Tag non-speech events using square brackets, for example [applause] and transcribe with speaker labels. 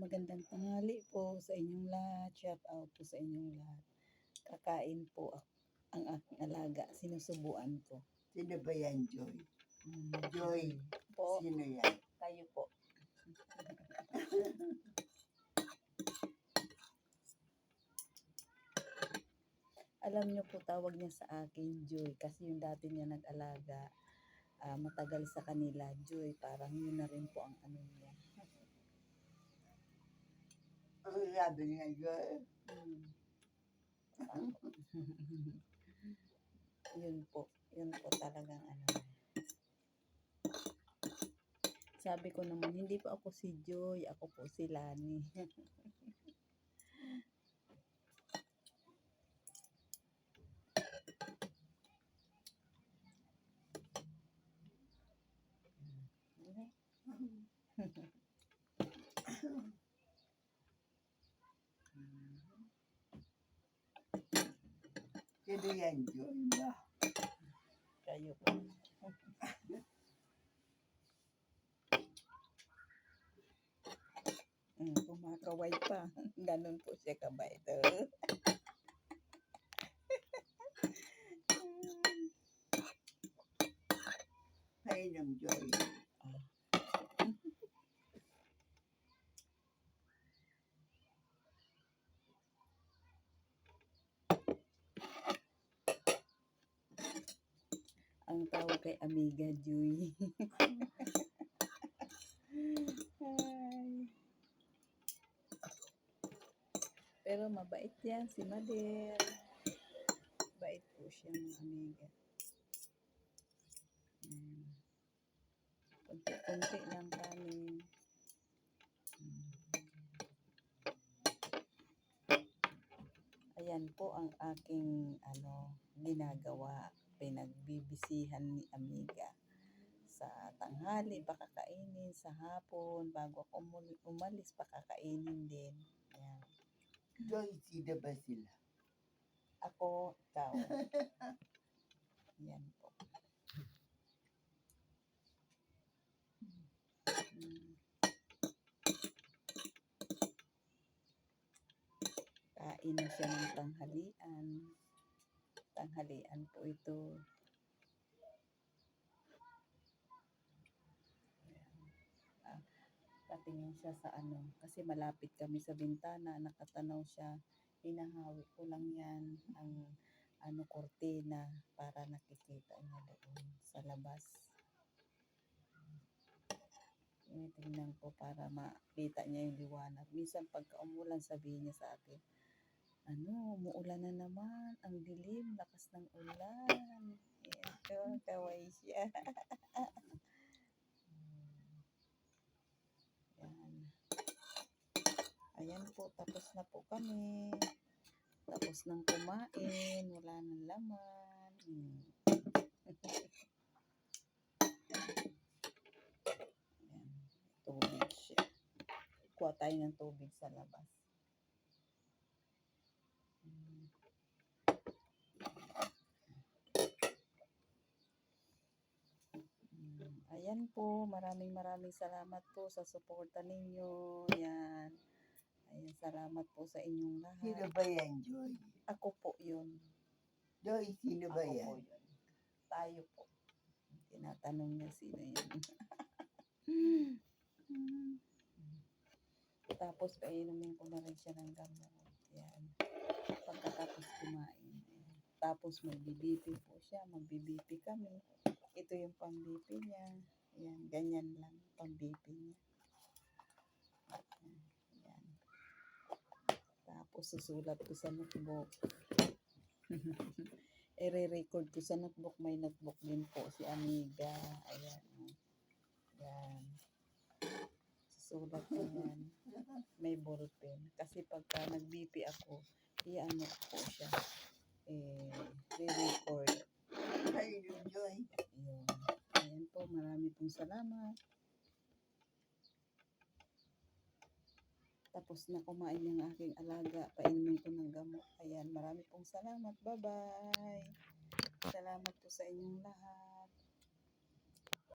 Speaker 1: magandang tanghali po sa inyong lahat. Shout out po sa inyong lahat. Kakain po ang aking alaga. Sinusubuan ko.
Speaker 2: Sino ba yan, Joy?
Speaker 1: Mm,
Speaker 2: Joy.
Speaker 1: Po,
Speaker 2: Sino yan?
Speaker 1: kayo po. [laughs] Alam niyo po, tawag niya sa akin, Joy. Kasi yung dati niya nag-alaga, ah, matagal sa kanila, Joy. Parang yun na rin po ang ano niya.
Speaker 2: Sabi niya, Joy.
Speaker 1: Hmm. [laughs] yun po. Yun po talagang ano. Sabi ko naman, hindi pa ako si Joy. Ako po si Lani. [laughs]
Speaker 2: Joy ba?
Speaker 1: Kayo po. Mm, kumakaway pa. [laughs] Ganun po siya kabait. oh. [laughs]
Speaker 2: Painom, Joy.
Speaker 1: Ang tawag kay Amiga Joy. [laughs] Pero mabait yan si Mader. Bait po siyang amiga. Kunti-kunti lang kami. Ayan po ang aking ano ginagawa. Pinagbibisihan ni Amiga sa tanghali, pakakainin, sa hapon, bago ako umalis, pakakainin din. Ayan.
Speaker 2: Joy, sino ba sila?
Speaker 1: Ako, ikaw. [laughs] Yan po. Kain na siya ng tanghalian. Tanghalian po ito. Ah, patingin siya sa ano, kasi malapit kami sa bintana, nakatanaw siya hinahawi ko lang yan ang ano kortina para nakikita niya doon sa labas. Tinitingnan ko para makita niya yung liwanag. Minsan pagka umulan sabihin niya sa akin, ano, umuulan na naman, ang dilim, lakas ng ulan. Ito, kaway siya. Hmm. [laughs] Yan. Ayan po, tapos na po kami. Tapos nang kumain, wala nang laman. [laughs] Hmm. Ayan, tubig siya. Kuha tayo ng tubig sa labas. Hmm. Hmm, Ayan po, maraming maraming salamat po sa suporta ninyo. Yan. Ayan, salamat po sa inyong
Speaker 2: Sino
Speaker 1: lahat.
Speaker 2: ba yan, Joy?
Speaker 1: Ako po yun.
Speaker 2: Joy, sino ba
Speaker 1: Ako
Speaker 2: yan?
Speaker 1: po yun. Tayo po. Tinatanong niya sino yun. [laughs] Tapos painumin ko na rin siya ng gamot. Yan. Pagkatapos kumain. Tapos magbibipi po siya. Magbibipi kami. Ito yung pambipi niya. Yan. Ganyan lang. Pambipi niya. Yan. Tapos susulat ko sa notebook. [laughs] i-record ko sa notebook. May notebook din po si Amiga. Ayan. oh. Yan. Susulat ko yan. May ballpen. Kasi pagka nag-BP ako, i-ano ko siya. Eh, re-record.
Speaker 2: Painom, Joy.
Speaker 1: Ayun. Ayan po. Marami pong salamat. Tapos na kumain yung aking alaga. Painumin ko ng gamot. Ayan. Marami pong salamat. Bye-bye. Salamat po sa inyong lahat.